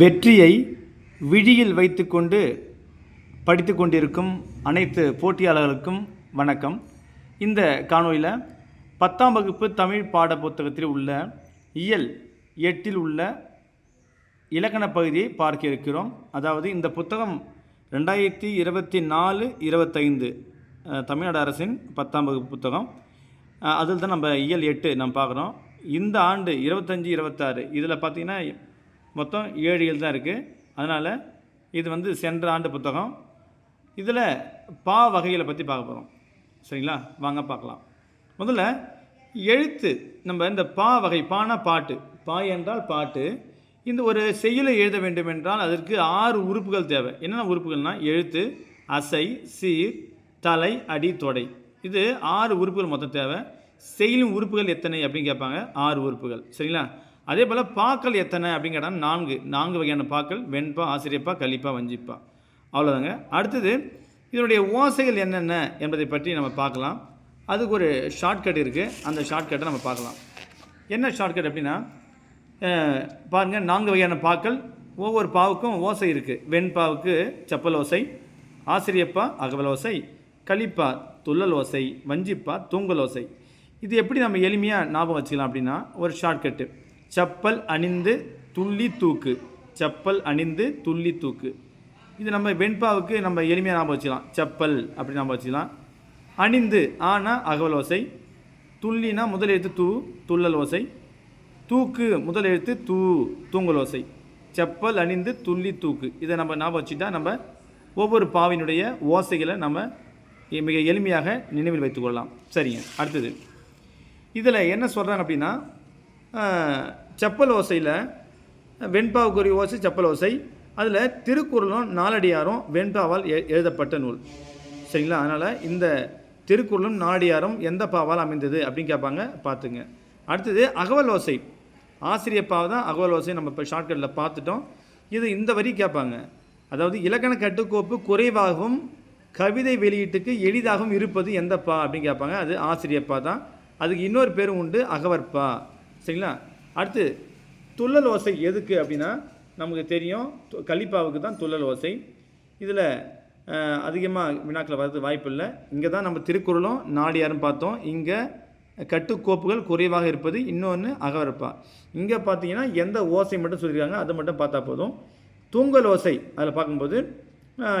வெற்றியை விழியில் வைத்துக்கொண்டு படித்து கொண்டிருக்கும் அனைத்து போட்டியாளர்களுக்கும் வணக்கம். இந்த காணொலியில் பத்தாம் வகுப்பு தமிழ் பாட புத்தகத்தில் உள்ள இயல் எட்டில் உள்ள இலக்கண பகுதியை பார்க்க இருக்கிறோம். அதாவது இந்த புத்தகம் ரெண்டாயிரத்தி இருபத்தி நாலு இருபத்தைந்து தமிழ்நாடு அரசின் பத்தாம் வகுப்பு புத்தகம். அதில் தான் நம்ம இயல் எட்டு நம்ம பார்க்குறோம். இந்த ஆண்டு இருபத்தஞ்சி இருபத்தாறு இதில் பார்த்தீங்கன்னா மொத்தம் ஏழு இயல் தான் இருக்குது அதனால் இது வந்து சென்ற ஆண்டு புத்தகம். இதில் பா வகைகளை பற்றி பார்க்க போகிறோம் சரிங்களா? வாங்க பார்க்கலாம். முதல்ல எழுத்து. நம்ம இந்த பா வகை பானா பாட்டு. பா என்றால் பாட்டு. இந்த ஒரு செயலை எழுத வேண்டும் என்றால் அதற்கு ஆறு உறுப்புகள் தேவை. என்னென்ன உறுப்புகள்னால் எழுத்து அசை சீர் தலை அடி தொடை. இது ஆறு உறுப்புகள் மொத்தம் தேவை. செய்யும் உறுப்புகள் எத்தனை அப்படின்னு கேட்பாங்க. ஆறு உறுப்புகள். சரிங்களா? அதே போல் பாக்கள் எத்தனை அப்படின்னு நான்கு. நான்கு வகையான பாக்கள் வெண்பா ஆசிரியப்பா கலிப்பா வஞ்சிப்பா. அவ்வளோதாங்க அடுத்தது இதனுடைய ஓசைகள் என்னென்ன என்பதை பற்றி நம்ம பார்க்கலாம். அதுக்கு ஒரு ஷார்ட்கட் இருக்குது அந்த ஷார்ட்கட்டை நம்ம பார்க்கலாம். என்ன ஷார்ட்கட் அப்படின்னா பாருங்கள் பாருங்க நான்கு வகையான பாக்கள் ஒவ்வொரு பாவுக்கும் ஓசை இருக்குது வெண்பாவுக்கு செப்பல் ஓசை ஆசிரியப்பா அகவல் ஓசை களிப்பா துள்ளல் ஓசை வஞ்சிப்பா தூங்கல் ஓசை. இது எப்படி நம்ம எளிமையாக ஞாபகம் வச்சுக்கலாம் அப்படின்னா ஒரு ஷார்ட்கட்டு செப்பல் அணிந்து துள்ளி தூக்கு. செப்பல் அணிந்து துள்ளி தூக்கு. இது நம்ம வெண்பாவுக்கு நம்ம எளிமையாக ஞாபகம் வச்சுக்கலாம். செப்பல் அப்படி ஞாபகம் வச்சுக்கலாம். அணிந்து ஆனால் அகவல் ஓசை. துள்ளினா முதல் எழுத்து தூ துள்ளல் ஓசை. தூக்கு முதல் எழுத்து தூ தூங்கல் ஓசை. செப்பல் அணிந்து துள்ளி தூக்கு. இதை நம்ம ஞாபகம் வச்சுட்டா நம்ம ஒவ்வொரு பாவினுடைய ஓசைகளை நம்ம மிக எளிமையாக நினைவில் வைத்துக்கொள்ளலாம் சரிங்க அடுத்தது. இதில் என்ன சொல்கிறாங்க அப்படின்னா செப்பல் ஓசையில் வெண்பாவுக்குரிய ஓசை செப்பல் ஓசை. அதில் திருக்குறளும் நாலடியாரும் வெண்பாவால் எ- எழுதப்பட்ட நூல். சரிங்களா? அதனால் இந்த திருக்குறளும் நாலடியாரும் எந்த பாவால் அமைந்தது அப்படின்னு கேட்பாங்க பார்த்துங்க. அடுத்தது அகவல் ஓசை. ஆசிரியப்பாவை தான் அகவல் ஓசை நம்ம இப்போ ஷார்ட்கட்டில் பார்த்துட்டோம். இது இந்த வரி கேட்பாங்க. அதாவது இலக்கண கட்டுக்கோப்பு குறைவாகவும் கவிதை வெளியீட்டுக்கு எளிதாகவும் இருப்பது எந்த பா அப்படின்னு கேட்பாங்க. அது ஆசிரியப்பா தான். அதுக்கு இன்னொரு பேரும் உண்டு அகவற்பா. சரிங்களா? அடுத்து துள்ளல் ஓசை எதுக்கு அப்படின்னா நமக்கு தெரியும் து- கலிப்பாவுக்கு தான் துள்ளல் ஓசை. இதில் அதிகமாக வினாக்கள் வரது வாய்ப்பு இல்லை. இங்கே தான் நம்ம திருக்குறளும் நாடியாரும் பார்த்தோம். இங்கே கட்டுக்கோப்புகள் குறைவாக இருப்பது இன்னொன்று அகவரப்பா. இங்கே பார்த்தீங்கன்னா எந்த ஓசை மட்டும் சொல்லியிருக்காங்க அதை மட்டும் பார்த்தா போதும். தூங்கல் ஓசை அதில் பார்க்கும்போது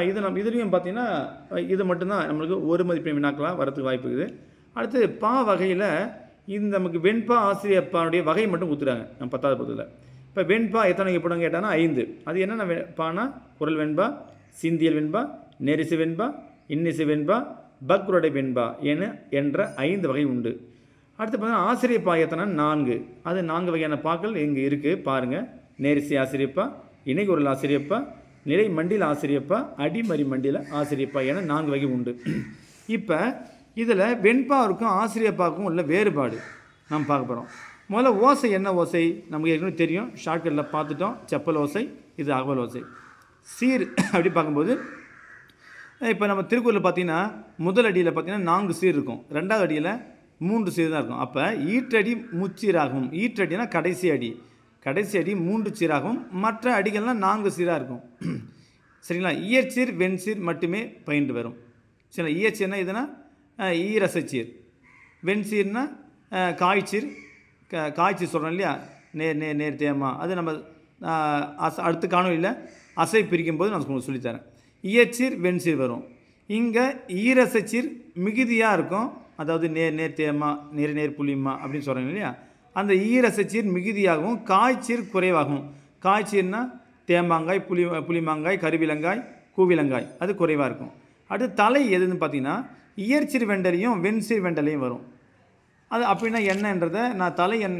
இது நம்ம இதுலேயும் பார்த்தீங்கன்னா இது மட்டும்தான் நம்மளுக்கு ஒரு மதிப்பெண் வினாக்களாக வரதுக்கு வாய்ப்பு இருக்குது. அடுத்து பா வகையில் இது நமக்கு வெண்பா ஆசிரியப்பானுடைய வகை மட்டும் கொடுத்துறாங்க நம்ம பத்தாவது பக்கத்தில். இப்போ வெண்பா எத்தனை வகைப்படும் கேட்டானா ஐந்து. அது என்னென்ன வெ- பானா குரல் வெண்பா சிந்தியல் வெண்பா நெரிசு வெண்பா இன்னிசு வெண்பா பக்ருடை வெண்பா என என்ற ஐந்து வகை உண்டு. அடுத்து பார்த்தீங்கன்னா ஆசிரியப்பா எத்தனை? நான்கு. அது நான்கு வகையான பாக்கள் இங்கே இருக்குது பாருங்கள் நேரிசை ஆசிரியப்பா இணைகுரல் ஆசிரியப்பா நிறை மண்டில ஆசிரியப்பா அடிமறி மண்டியில் ஆசிரியப்பா என நான்கு வகை உண்டு. இப்போ இதில் வெண்பாவுக்கும் ஆசிரியப்பாவுக்கும் உள்ள வேறுபாடு நாம் பார்க்க போகிறோம் முதல்ல ஓசை என்ன ஓசை? நமக்கு ஏற்கனவே தெரியும். ஷார்ட்கட்டில் பார்த்துட்டோம். செப்பல் ஓசை இது அகவல் ஓசை. சீர் அப்படி பார்க்கும்போது இப்போ நம்ம திருக்குறளில் பார்த்தீங்கன்னா முதல் அடியில் பார்த்தீங்கன்னா நான்கு சீர் இருக்கும். ரெண்டாவது அடியில் மூன்று சீர் தான் இருக்கும். அப்போ ஈற்றடி முச்சீராகும். ஈற்றடினா கடைசி அடி. கடைசி அடி மூன்று சீராகும். மற்ற அடிகள்லாம் நான்கு சீராக இருக்கும். சரிங்களா? இயற்சீர் வெண்சீர் மட்டுமே பயின்று வரும். சரிங்களா? இயற்சீர்னா என்ன அஹ், ஈரசச்சீர் வெண்சீர்னா காய்ச்சீர். க காய்ச்சி சொல்கிறோம் இல்லையா? நேர் நேர் நேர் தேமா அது நம்ம அச அடுத்த காணொலியில் அசை பிரிக்கும் போது நான் உங்களுக்கு சொல்லித்தரேன். இயற்சீர் வெண்சீர் வரும். இங்கே ஈரசச்சீர் மிகுதியாக இருக்கும். அதாவது நேர் நேர் தேமா நேர் நேர் புளிமா அப்படின்னு சொல்கிறாங்க இல்லையா? அந்த ஈரசச்சீர் மிகுதியாகவும் காய்ச்சீர் குறைவாகும் காய்ச்சீர்னா தேமாங்காய் புளி புளிமாங்காய் கருவிலங்காய் கூவிலங்காய். அது குறைவாக இருக்கும். அடுத்து தலை எதுன்னு பார்த்தீங்கன்னா இயற்சிறு வெண்டலையும் வெண்சீர் வெண்டலையும் வரும். அது அப்படின்னா என்னன்றதை நான் தலை எண்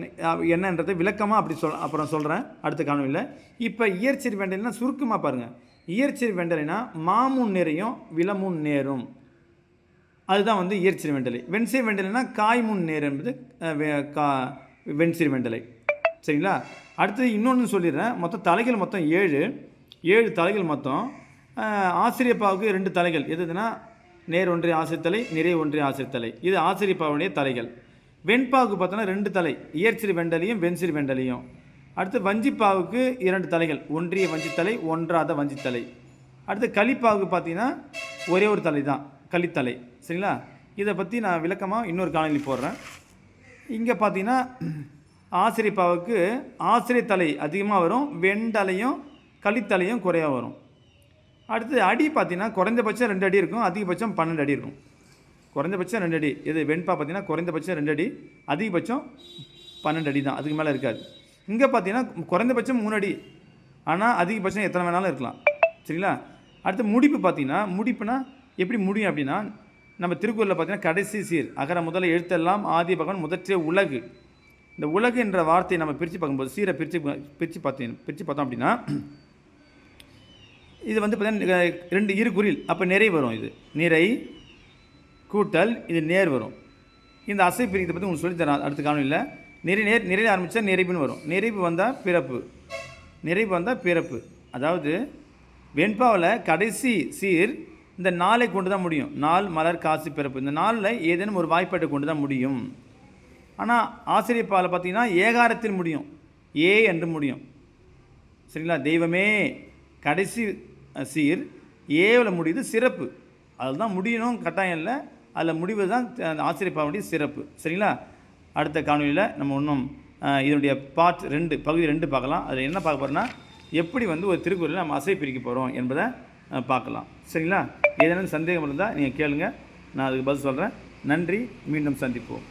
என்னன்றதை விளக்கமாக அப்படி சொல் அப்புறம் சொல்கிறேன் அடுத்த காணொலியில் இப்போ இயற்சி வெண்டலைனா சுருக்கமாக பாருங்கள் இயற்சிறு வெண்டலைனா மாமுன் நிறையும் விலமுன் நேரும். அதுதான் வந்து இயற்சிறு வெண்டலை வெண்சீர் வெண்டலைனா காய்முன் நேர் என்பது கா வெண்சீர் வெண்டலை சரிங்களா? அடுத்தது இன்னொன்று சொல்லிடுறேன். மொத்தம் தலைகள் மொத்தம் ஏழு. ஏழு தலைகள் மொத்தம். ஆசிரியப்பாவுக்கு ரெண்டு தலைகள். எதுனா நேர் ஒன்றிய ஆசிரியத்தலை நிறை ஒன்றிய ஆசிரியத்தலை இது ஆசிரியப்பாவுடைய தலைகள். வெண்பாவுக்கு பார்த்தோன்னா ரெண்டு தலை. இயற்சிறு வெண்டலையும் வெண்சிறு வெண்டலையும். அடுத்து வஞ்சிப்பாவுக்கு இரண்டு தலைகள். ஒன்றிய வஞ்சித்தலை ஒன்றாத வஞ்சித்தலை. அடுத்து கலிப்பாவுக்கு பார்த்தீங்கன்னா ஒரே ஒரு தலை தான். கலித்தலை சரிங்களா? இதை பற்றி நான் விளக்கமாக இன்னொரு காணொலி போடுறேன். இங்கே பார்த்தீங்கன்னா ஆசிரியப்பாவுக்கு ஆசிரியத்தலை அதிகமாக வரும். வெண்டலையும் கலித்தலையும் குறையாக வரும். அடுத்து அடி பார்த்தீங்கன்னா குறைந்தபட்சம் ரெண்டு அடி இருக்கும் அதிகபட்சம் பன்னெண்டு அடி இருக்கும். குறைந்தபட்சம் ரெண்டு அடி. இது வெண்பா பார்த்தீங்கன்னா குறைந்தபட்சம் ரெண்டு அடி அதிகபட்சம் பன்னெண்டு அடி தான். அதுக்கு மேலே இருக்காது. இங்கே பார்த்தீங்கன்னா குறைந்தபட்சம் மூணு அடி. ஆனால் அதிகபட்சம் எத்தனை வேணாலும் இருக்கலாம். சரிங்களா? அடுத்து முடிப்பு பார்த்தீங்கன்னா முடிப்புனா எப்படி முடியும் அப்படின்னா நம்ம திருக்குறளில் பார்த்தீங்கன்னா கடைசி சீர் அகர முதல எழுத்தெல்லாம் ஆதி பகவான் முதற்றே உலகு. இந்த உலகு என்ற வார்த்தையை நம்ம பிரித்து பார்க்கும்போது சீரை பிரித்து பிரித்து பார்த்தீங்க பிரித்து பார்த்தோம் அப்படின்னா இது வந்து பார்த்தீங்கன்னா ரெண்டு இரு குறில் அப்போ நிறை வரும் இது. நிறை கூட்டல் இது நேர் வரும். இந்த அசை பிரிக்கிறத பற்றி உங்களுக்கு சொல்லித்தரேன் அடுத்த காணொலியில் நிறை நேர் நிறைய ஆரம்பித்தா நிறைவுன்னு வரும். நிறைவு வந்தால் பிறப்பு. நிறைவு வந்தால் பிறப்பு. அதாவது வெண்பாவில் கடைசி சீர் இந்த நாளை கொண்டு தான் முடியும். நாள் மலர் காசு பிறப்பு. இந்த நாளில் ஏதேனும் ஒரு வாய்ப்பாட்டை கொண்டு தான் முடியும் ஆனால் ஆசிரியப்பாவில் பார்த்தீங்கன்னா ஏகாரத்தில் முடியும். ஏ என்று முடியும். சரிங்களா? தெய்வமே கடைசி சீர். ஏவில் முடியுது சிறப்பு. அதுதான் முடியணும் கட்டாயம் இல்லை. அதில் முடிவு தான் அஹ், வேண்டிய சிறப்பு. சரிங்களா? அடுத்த காணொலியில் நம்ம இன்னும் இதனுடைய பார்ட் ரெண்டு பகுதி ரெண்டு பார்க்கலாம். அதில் என்ன பார்க்க போகிறோன்னா எப்படி வந்து ஒரு திருக்குறளில் நம்ம அசை பிரிக்க போகிறோம் என்பதை பார்க்கலாம். சரிங்களா? ஏதேனும் சந்தேகம் இருந்தால் நீங்கள் கேளுங்கள் நான் அதுக்கு பதில் சொல்கிறேன் நன்றி. மீண்டும் சந்திப்போம்.